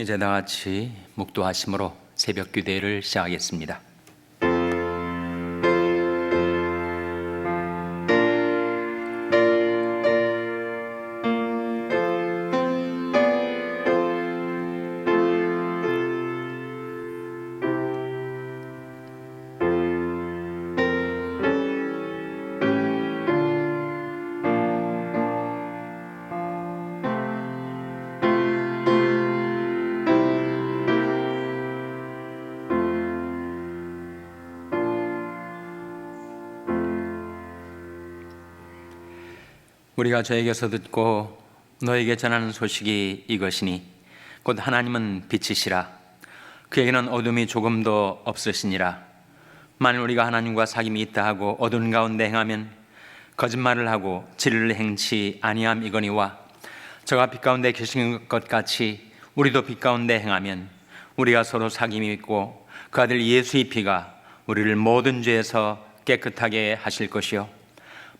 이제 다 같이 묵도하심으로 새벽 기도회를 시작하겠습니다. 우리가 저에게서 듣고 너에게 전하는 소식이 이것이니 곧 하나님은 빛이시라. 그에게는 어둠이 조금도 없으시니라. 만일 우리가 하나님과 사귐이 있다 하고 어두운 가운데 행하면 거짓말을 하고 진리를 행치 아니함 이거니와 저가 빛 가운데 계신 것 같이 우리도 빛 가운데 행하면 우리가 서로 사귐이 있고 그 아들 예수의 피가 우리를 모든 죄에서 깨끗하게 하실 것이요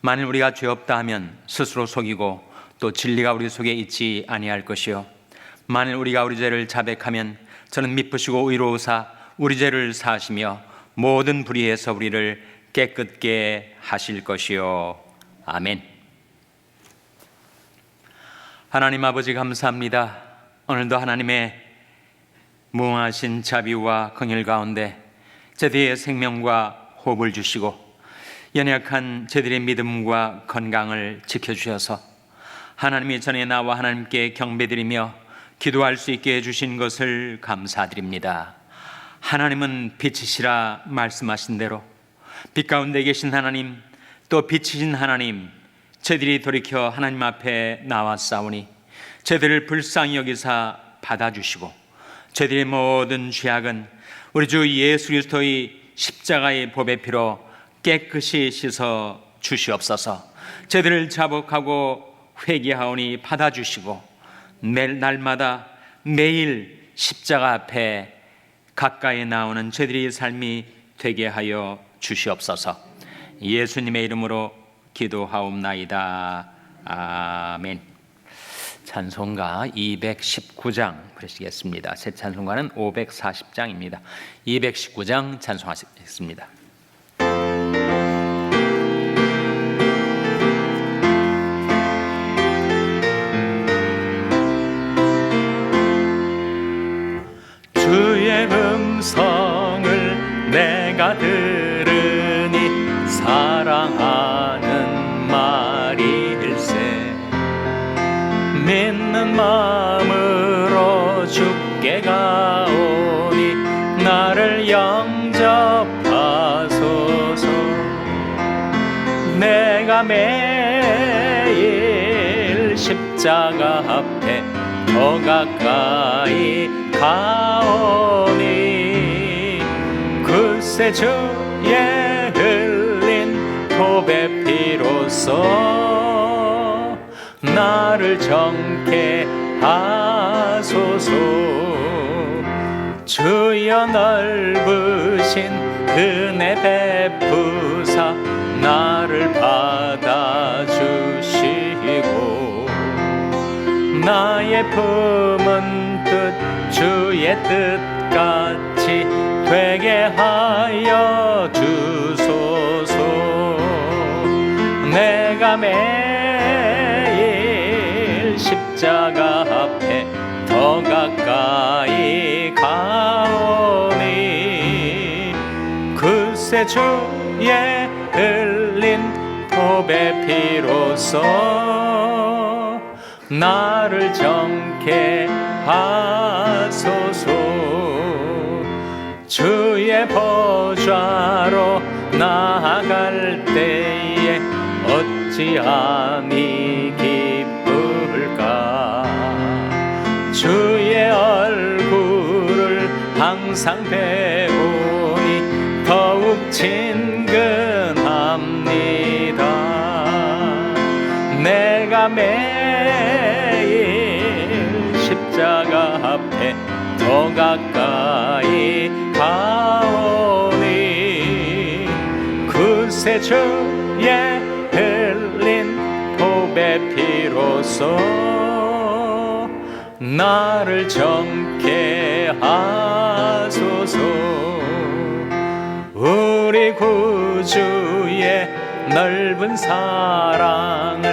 만일 우리가 죄 없다 하면 스스로 속이고 또 진리가 우리 속에 있지 아니할 것이요 만일 우리가 우리 죄를 자백하면 저는 미쁘시고 의로우사 우리 죄를 사하시며 모든 불의에서 우리를 깨끗게 하실 것이요 아멘. 하나님 아버지 감사합니다. 오늘도 하나님의 무궁하신 자비와 긍휼 가운데 제대의 생명과 호흡을 주시고 연약한 저들의 믿음과 건강을 지켜주셔서 하나님이 전에 나와 하나님께 경배드리며 기도할 수 있게 해주신 것을 감사드립니다. 하나님은 빛이시라 말씀하신 대로 빛 가운데 계신 하나님 또 빛이신 하나님 저들이 돌이켜 하나님 앞에 나와 싸우니 저들을 불쌍히 여기사 받아주시고 저들의 모든 죄악은 우리 주 예수 그리스도의 십자가의 법의 피로 깨끗이 씻어 주시옵소서. 저들을 자복하고 회개하오니 받아주시고 매일 날마다 매일 십자가 앞에 가까이 나오는 저들의 삶이 되게 하여 주시옵소서. 예수님의 이름으로 기도하옵나이다. 아멘. 찬송가 219장 그러시겠습니다. 새 찬송가는 540장입니다. 219장 찬송하시겠습니다. 매일 십자가 앞에 더 가까이 가오니 글쎄 주의 흘린 도배 피로써 나를 정케 하소서. 주여 넓으신 은혜 베푸사 나를 받아주시고 나의 품은 뜻 주의 뜻같이 되게 하여 주소서. 내가 매일 십자가 앞에 더 가까이 가오니 글쎄 주의 흘린 도배 피로써 나를 정케 하소서. 주의 보좌로 나아갈 때에 어찌함이 기쁠까? 주의 얼굴을 항상 배우니 더욱 친근 합니다. 내가 매일 십자가 앞에 더 가까이 가오니 그새 주의 흘린 도배 피로써 나를 정케 하소서. 우리 구 주의 넓은 사랑을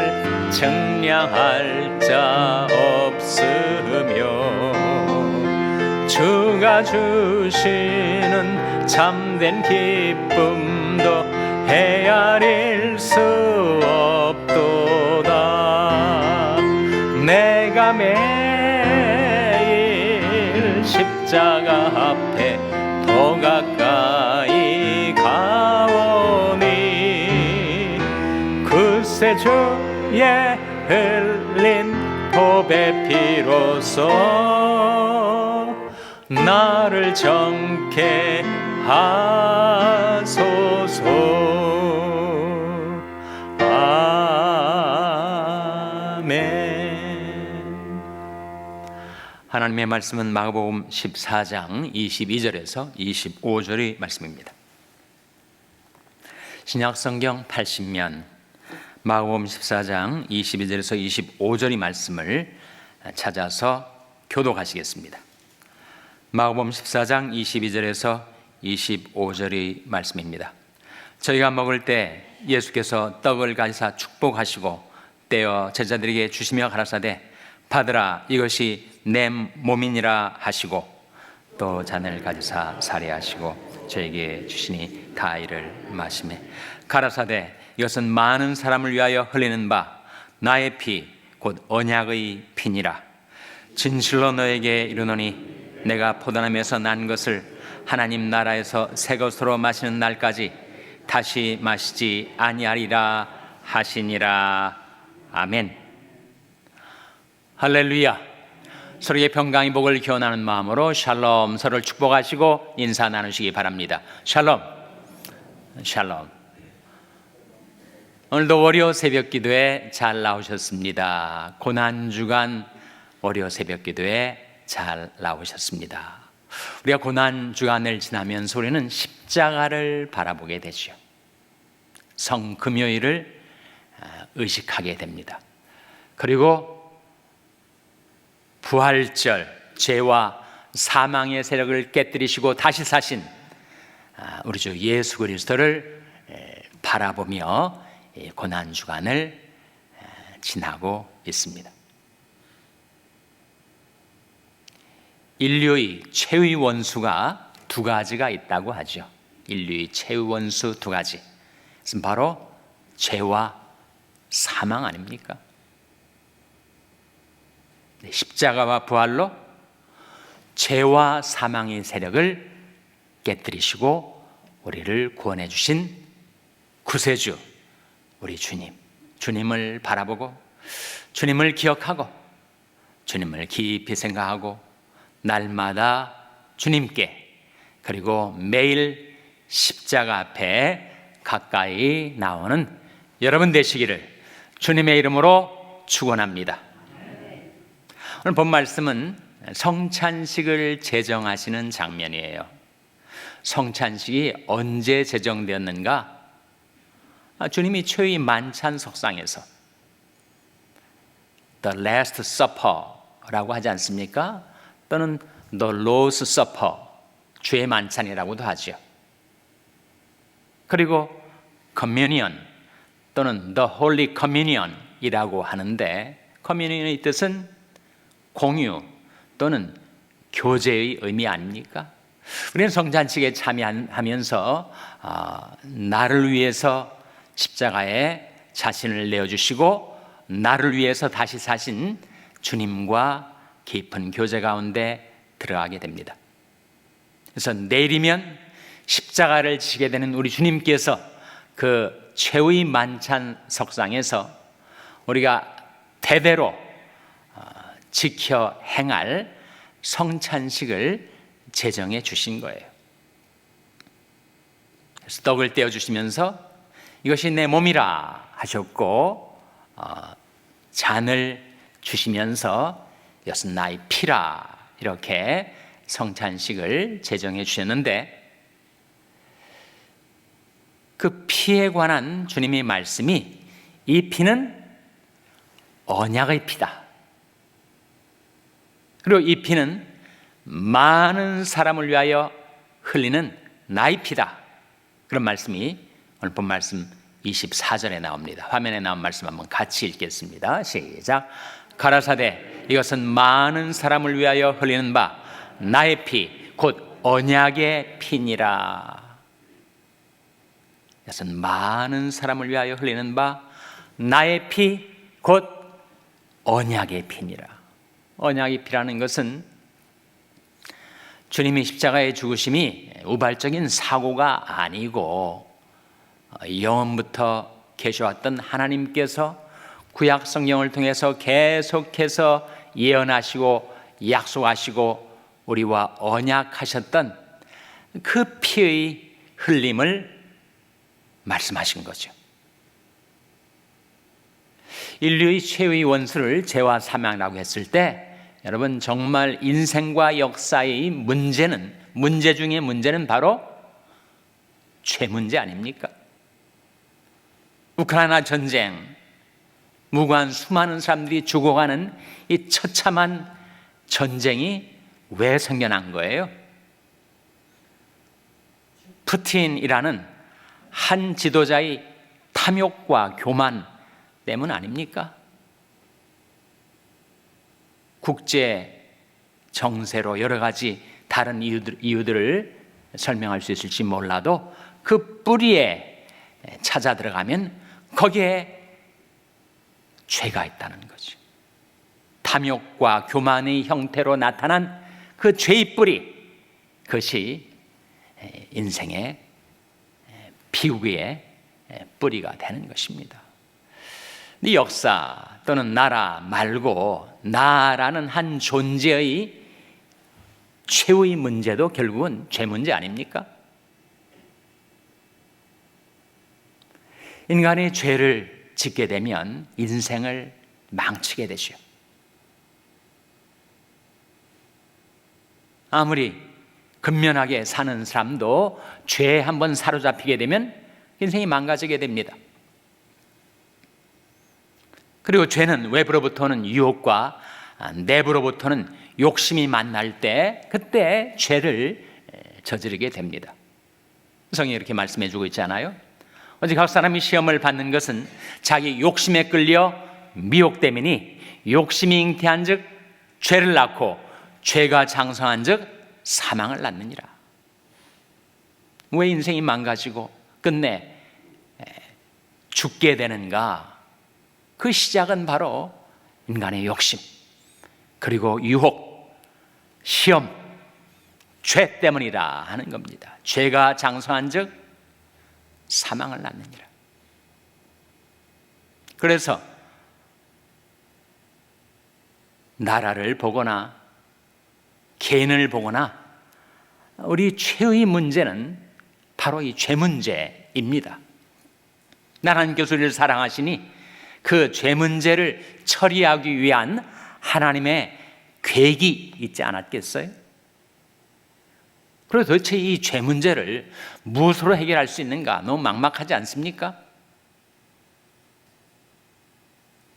증량할 자 없으며 주가 주시는 참된 기쁨도 헤아릴 수 없도다. 내가 매일 십자가 앞 주의 흘린 보배 피로써 나를 정케 하소서. 하나님의 말씀은 마가복음 14장 22절에서 25절의 말씀입니다. 신약성경 80면 마가복음 14장 22절에서 25절의 말씀을 찾아서 교독하시겠습니다. 마가복음 14장 22절에서 25절의 말씀입니다. 저희가 먹을 때 예수께서 떡을 가지사 축복하시고 떼어 제자들에게 주시며 가라사대 받으라 이것이 내 몸이니라 하시고 또 잔을 가지사 살해하시고 저에게 주시니 다 이를 마시매 가라사대 이것은 많은 사람을 위하여 흘리는 바 나의 피 곧 언약의 피니라. 진실로 너에게 이르노니 내가 포도나무에서 난 것을 하나님 나라에서 새 것으로 마시는 날까지 다시 마시지 아니하리라 하시니라. 아멘. 할렐루야. 서로의 평강의 복을 기원하는 마음으로 샬롬 서로를 축복하시고 인사 나누시기 바랍니다. 샬롬. 샬롬 오늘도 월요 새벽 기도에 잘 나오셨습니다. 고난 주간 월요 새벽 기도에 잘 나오셨습니다. 우리가 고난 주간을 지나면서 우리는 십자가를 바라보게 되죠 성금요일을 아, 의식하게 됩니다. 그리고 부활절 죄와 사망의 세력을 깨뜨리시고 다시 사신 아, 우리 주 예수 그리스도를 에, 바라보며 이 고난 주간을 에, 지나고 있습니다. 인류의 최의 원수가 두 가지가 있다고 하죠. 인류의 최의 원수 두 가지. 바로 죄와 사망 아닙니까? 네, 십자가와 부활로 죄와 사망의 세력을 깨뜨리시고 우리를 구원해 주신 구세주 우리 주님 주님을 바라보고 주님을 기억하고 주님을 깊이 생각하고 날마다 주님께 그리고 매일 십자가 앞에 가까이 나오는 여러분 되시기를 주님의 이름으로 축원합니다. 오늘 본 말씀은 성찬식을 제정하시는 장면이에요. 성찬식이 언제 제정되었는가? 아, 주님이 최의 만찬 석상에서 The Last Supper라고 하지 않습니까? 또는 The Lord's Supper, 주의 만찬이라고도 하죠. 그리고 Communion 또는 The Holy Communion이라고 하는데 Communion의 뜻은 공유 또는 교제의 의미 아닙니까? 우리는 성찬식에 참여하면서 어, 나를 위해서 십자가에 자신을 내어주시고 나를 위해서 다시 사신 주님과 깊은 교제 가운데 들어가게 됩니다. 그래서 내일이면 십자가를 지게 되는 우리 주님께서 그 최후의 만찬 석상에서 우리가 대대로 어, 지켜 행할 성찬식을 제정해 주신 거예요. 그래서 떡을 떼어 주시면서 이것이 내 몸이라 하셨고 어, 잔을 주시면서 이것은 나의 피라 이렇게 성찬식을 제정해 주셨는데 그 피에 관한 주님의 말씀이 이 피는 언약의 피다. 그리고 이 피는 많은 사람을 위하여 흘리는 나의 피다. 그런 말씀이 오늘 본 말씀 24절에 나옵니다. 화면에 나온 말씀 한번 같이 읽겠습니다. 시작. 가라사대 이것은 많은 사람을 위하여 흘리는 바 나의 피 곧 언약의 피니라. 이것은 많은 사람을 위하여 흘리는 바 나의 피 곧 언약의 피니라. 언약의 피라는 것은 주님의 십자가의 죽으심이 우발적인 사고가 아니고 영원부터 계셔왔던 하나님께서 구약 성경을 통해서 계속해서 예언하시고 약속하시고 우리와 언약하셨던 그 피의 흘림을 말씀하신 거죠. 인류의 최후의 원수를 죄와 사망이라고 했을 때 여러분 정말 인생과 역사의 문제는 문제 중에 문제는 바로 죄 문제 아닙니까? 우크라이나 전쟁 무고한 수많은 사람들이 죽어가는 이 처참한 전쟁이 왜 생겨난 거예요? 푸틴이라는 한 지도자의 탐욕과 교만 때문 아닙니까? 국제 정세로 여러 가지 다른 이유들, 이유들을 설명할 수 있을지 몰라도 그 뿌리에 찾아 들어가면 거기에 죄가 있다는 거죠. 탐욕과 교만의 형태로 나타난 그 죄의 뿌리, 그것이 인생의 비우기의 뿌리가 되는 것입니다. 이 역사 또는 나라 말고 나라는 한 존재의 최후의 문제도 결국은 죄 문제 아닙니까? 인간의 죄를 짓게 되면 인생을 망치게 되죠. 아무리 근면하게 사는 사람도 죄에 한번 사로잡히게 되면 인생이 망가지게 됩니다. 그리고 죄는 외부로부터는 유혹과 내부로부터는 욕심이 만날 때 그때 죄를 저지르게 됩니다. 성이 이렇게 말씀해 주고 있잖아요. 어제 각 사람이 시험을 받는 것은 자기 욕심에 끌려 미혹됨이니 욕심이 잉태한 즉 죄를 낳고 죄가 장성한 즉 사망을 낳느니라. 왜 인생이 망가지고 끝내 죽게 되는가? 그 시작은 바로 인간의 욕심, 그리고 유혹, 시험, 죄 때문이다 하는 겁니다. 죄가 장성한 즉 사망을 낳느니라. 그래서 나라를 보거나 개인을 보거나 우리 최의 문제는 바로 이 죄 문제입니다. 나라는 교수를 사랑하시니 그 죄 문제를 처리하기 위한 하나님의 계획이 있지 않았겠어요? 그리고 도대체 이 죄 문제를 무엇으로 해결할 수 있는가? 너무 막막하지 않습니까?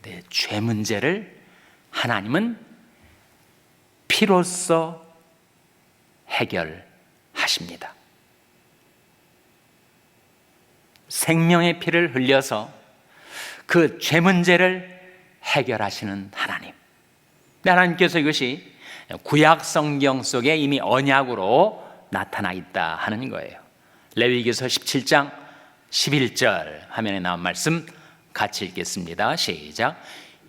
네, 죄 문제를 하나님은 피로써 해결하십니다. 생명의 피를 흘려서 그 죄 문제를 해결하시는 하나님. 하나님께서 이것이 구약 성경 속에 이미 언약으로 나타나 있다 하는 거예요. 레위기서 17장 11절 화면에 나온 말씀 같이 읽겠습니다. 시작.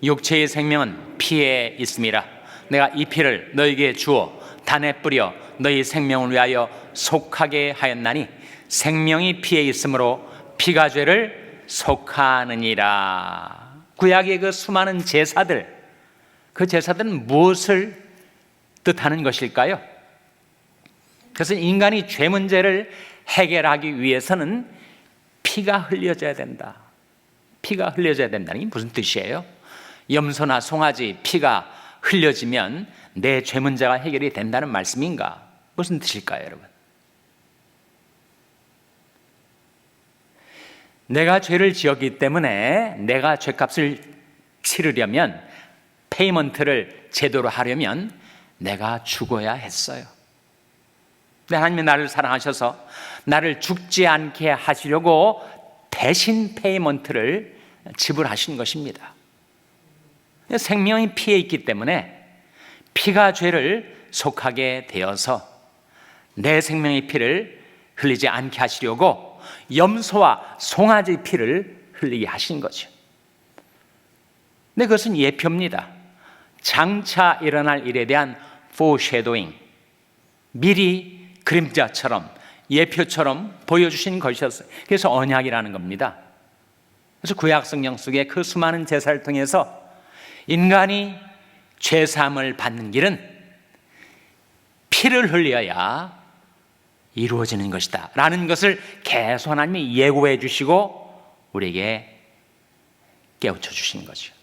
육체의 생명은 피에 있음이라. 내가 이 피를 너에게 주어 단에 뿌려 너희 생명을 위하여 속하게 하였나니 생명이 피에 있으므로 피가 죄를 속하느니라. 구약의 그 수많은 제사들, 그 제사들은 무엇을 뜻하는 것일까요? 그래서 인간이 죄 문제를 해결하기 위해서는 피가 흘려져야 된다. 피가 흘려져야 된다는 게 무슨 뜻이에요? 염소나 송아지 피가 흘려지면 내 죄 문제가 해결이 된다는 말씀인가? 무슨 뜻일까요, 여러분? 내가 죄를 지었기 때문에 내가 죄값을 치르려면 페이먼트를 제대로 하려면 내가 죽어야 했어요. 근데 하나님이 나를 사랑하셔서 나를 죽지 않게 하시려고 대신 페이먼트를 지불하신 것입니다. 생명이 피에 있기 때문에 피가 죄를 속하게 되어서 내 생명의 피를 흘리지 않게 하시려고 염소와 송아지 피를 흘리게 하신 거죠. 근데 그것은 예표입니다. 장차 일어날 일에 대한 foreshadowing, 미리 그림자처럼 예표처럼 보여주신 것이었어요. 그래서 언약이라는 겁니다. 그래서 구약 성경 속에 그 수많은 제사를 통해서 인간이 죄 사함을 받는 길은 피를 흘려야 이루어지는 것이다. 라는 것을 계속 하나님이 예고해 주시고 우리에게 깨우쳐 주신 거죠.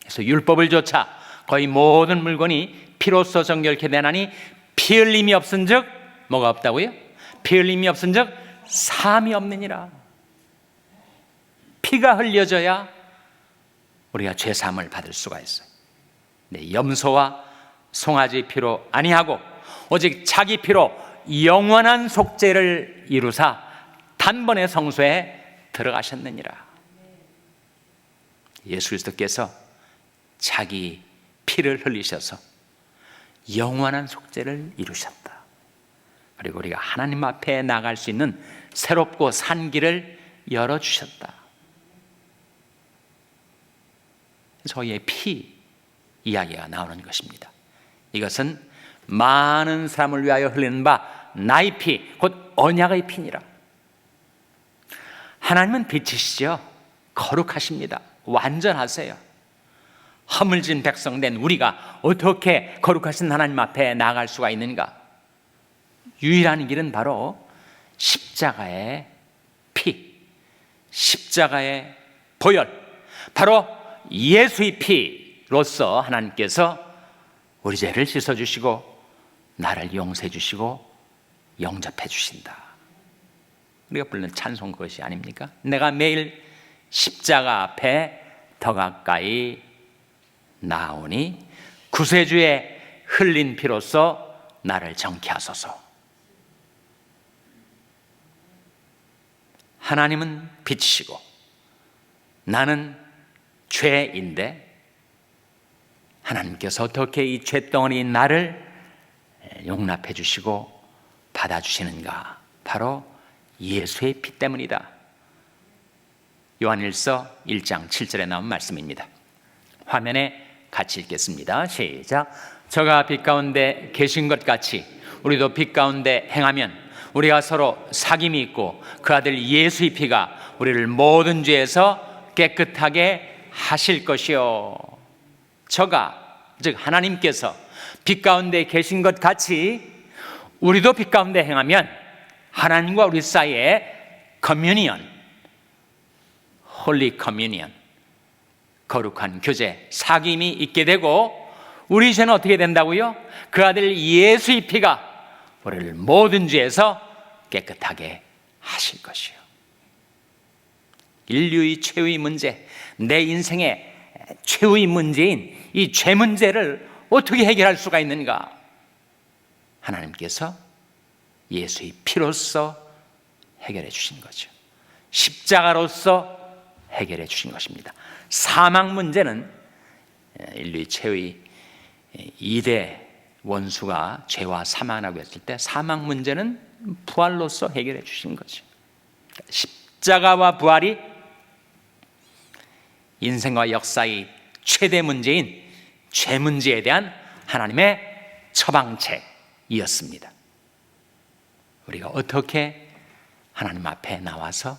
그래서 율법을 조차 거의 모든 물건이 피로써 정결케 되나니 피 흘림이 없은 즉 뭐가 없다고요? 피 흘림이 없은 즉 삶이 없느니라. 피가 흘려져야 우리가 죄 사함을 받을 수가 있어요. 네, 염소와 송아지 피로 아니하고 오직 자기 피로 영원한 속죄를 이루사 단번에 성소에 들어가셨느니라. 예수 그리스도께서 자기 피를 흘리셔서 영원한 속죄를 이루셨다. 그리고 우리가 하나님 앞에 나갈 수 있는 새롭고 산 길을 열어 주셨다. 저희의 피 이야기가 나오는 것입니다. 이것은 많은 사람을 위하여 흘리는 바 나의 피, 곧 언약의 피니라. 하나님은 빛이시죠. 거룩하십니다. 완전하세요. 허물진 백성 된 우리가 어떻게 거룩하신 하나님 앞에 나아갈 수가 있는가? 유일한 길은 바로 십자가의 피, 십자가의 보혈, 바로 예수의 피로서 하나님께서 우리 죄를 씻어 주시고 나를 용서해 주시고 영접해 주신다. 우리가 부르는 찬송 그것이 아닙니까? 내가 매일 십자가 앞에 더 가까이 나오니 구세주의 흘린 피로써 나를 정케 하소서. 하나님은 빛이시고 나는 죄인데 하나님께서 어떻게 이 죄덩어리인 나를 용납해 주시고 받아 주시는가? 바로 예수의 피 때문이다. 요한일서 1장 7절에 나온 말씀입니다. 화면에 같이 읽겠습니다. 시작. 저가 빛 가운데 계신 것 같이 우리도 빛 가운데 행하면 우리가 서로 사귐이 있고 그 아들 예수의 피가 우리를 모든 죄에서 깨끗하게 하실 것이요. 저가 즉 하나님께서 빛 가운데 계신 것 같이 우리도 빛 가운데 행하면 하나님과 우리 사이에 커뮤니언, 홀리 커뮤니언, 거룩한 교제, 사귐이 있게 되고 우리 죄는 어떻게 된다고요? 그 아들 예수의 피가 우리를 모든 죄에서 깨끗하게 하실 것이요. 인류의 최후의 문제, 내 인생의 최후의 문제인 이 죄 문제를 어떻게 해결할 수가 있는가? 하나님께서 예수의 피로써 해결해 주신 거죠. 십자가로서 해결해 주신 것입니다. 사망 문제는 인류의 최후의 2대 원수가 죄와 사망하고 했을 때 사망 문제는 부활로서 해결해 주신 거죠. 십자가와 부활이 인생과 역사의 최대 문제인 죄 문제에 대한 하나님의 처방책이었습니다. 우리가 어떻게 하나님 앞에 나와서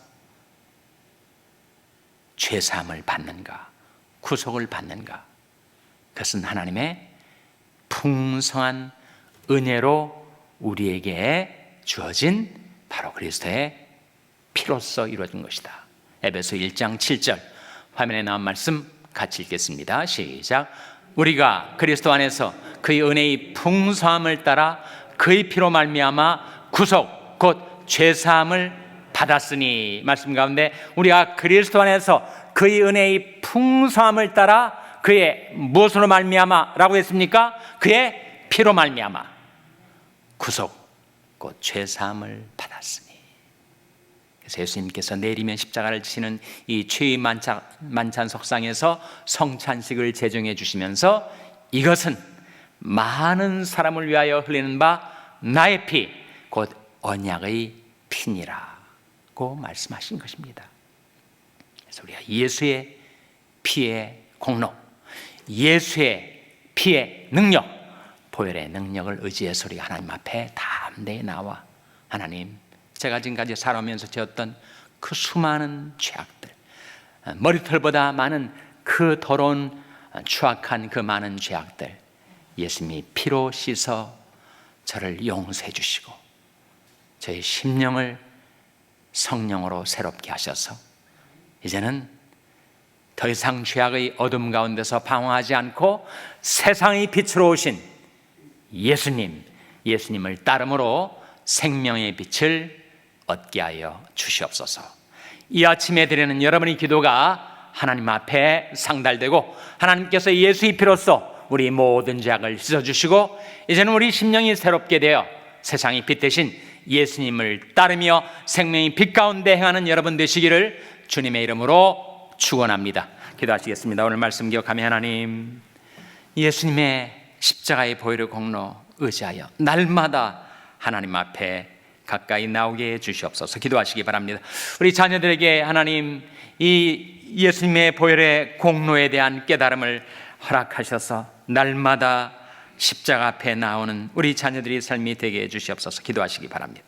죄 사함을 받는가, 구속을 받는가? 그것은 하나님의 풍성한 은혜로 우리에게 주어진 바로 그리스도의 피로써 이루어진 것이다. 에베소 1장 7절 화면에 나온 말씀 같이 읽겠습니다. 시작. 우리가 그리스도 안에서 그의 은혜의 풍성함을 따라 그의 피로 말미암아 구속 곧 죄 사함을 받았으니 말씀 가운데 우리가 그리스도 안에서 그의 은혜의 풍성함을 따라 그의 무엇으로 말미암아라고 했습니까? 그의 피로 말미암아 구속 곧 죄사함을 받았으니 그래서 예수님께서 내리면 십자가를 지는 이 최의 만찬, 만찬 석상에서 성찬식을 제정해 주시면서 이것은 많은 사람을 위하여 흘리는 바 나의 피, 곧 언약의 피니라고 말씀하신 것입니다. 그래서 우리가 예수의 피의 공로, 예수의 피의 능력, 보혈의 능력을 의지해서 우리 하나님 앞에 담 대히 나와. 하나님, 제가 지금까지 살아오면서 지었던 그 수많은 죄악들, 머리털보다 많은 그 더러운 추악한 그 많은 죄악들, 예수님이 피로 씻어 저를 용서해 주시고 저희 심령을 성령으로 새롭게 하셔서 이제는 더 이상 죄악의 어둠 가운데서 방황하지 않고 세상의 빛으로 오신 예수님, 예수님을 따름으로 생명의 빛을 얻게 하여 주시옵소서. 이 아침에 드리는 여러분의 기도가 하나님 앞에 상달되고 하나님께서 예수의 피로써 우리 모든 죄악을 씻어주시고 이제는 우리 심령이 새롭게 되어 세상의 빛 대신 예수님을 따르며 생명의 빛 가운데 행하는 여러분 되시기를 주님의 이름으로 축원합니다. 기도하시겠습니다. 오늘 말씀 기억하며 하나님 예수님의 십자가의 보혈의 공로 의지하여 날마다 하나님 앞에 가까이 나오게 해 주시옵소서 기도하시기 바랍니다. 우리 자녀들에게 하나님 이 예수님의 보혈의 공로에 대한 깨달음을 허락하셔서 날마다 십자가 앞에 나오는 우리 자녀들의 삶이 되게 해 주시옵소서 기도하시기 바랍니다.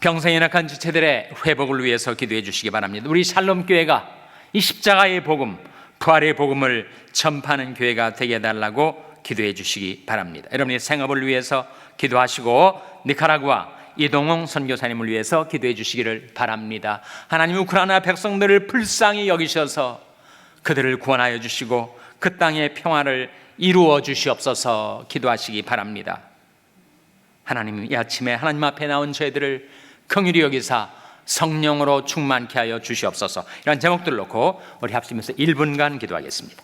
평생에 낙한 지체들의 회복을 위해서 기도해 주시기 바랍니다. 우리 샬롬 교회가 이 십자가의 복음, 부활의 복음을 전파하는 교회가 되게 해달라고 기도해 주시기 바랍니다. 여러분의 생업을 위해서 기도하시고 니카라구아 이동홍 선교사님을 위해서 기도해 주시기를 바랍니다. 하나님 우크라이나 백성들을 불쌍히 여기셔서 그들을 구원하여 주시고 그 땅의 평화를 이루어 주시옵소서 기도하시기 바랍니다. 하나님 이 아침에 하나님 앞에 나온 저희들을 긍휼히 여기사 성령으로 충만케 하여 주시옵소서. 이런 제목들 놓고 우리 합심해서 1분간 기도하겠습니다.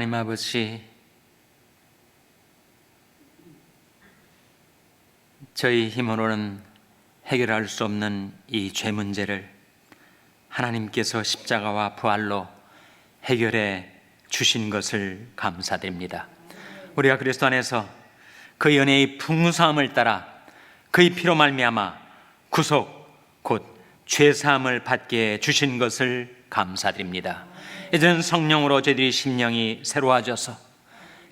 하나님 아버지 저희 힘으로는 해결할 수 없는 이 죄 문제를 하나님께서 십자가와 부활로 해결해 주신 것을 감사드립니다. 우리가 그리스도 안에서 그 연애의 풍성함을 따라 그의 피로 말미암아 구속 곧 죄 사함을 받게 주신 것을 감사드립니다. 이제는 성령으로 저희들의 심령이 새로워져서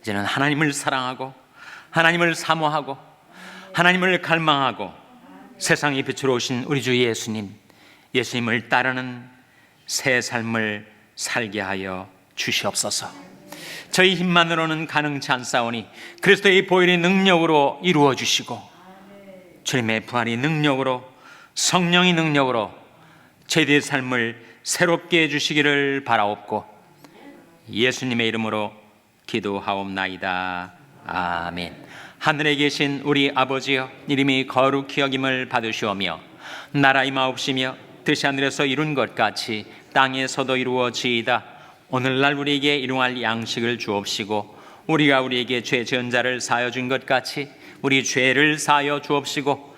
이제는 하나님을 사랑하고 하나님을 사모하고 하나님을 갈망하고 세상의 빛으로 오신 우리 주 예수님 예수님을 따르는 새 삶을 살게 하여 주시옵소서. 저희 힘만으로는 가능치 않사오니 그리스도의 보혈의 능력으로 이루어 주시고 주님의 부활의 능력으로 성령의 능력으로 저희들의 삶을 새롭게 해주시기를 바라옵고 예수님의 이름으로 기도하옵나이다. 아멘. 하늘에 계신 우리 아버지여 이름이 거룩히 여김을 받으시오며 나라 임하옵시며 뜻이 하늘에서 이룬 것 같이 땅에서도 이루어지이다. 오늘날 우리에게 일용할 양식을 주옵시고 우리가 우리에게 죄 지은 자를 사여 준 것 같이 우리 죄를 사여 주옵시고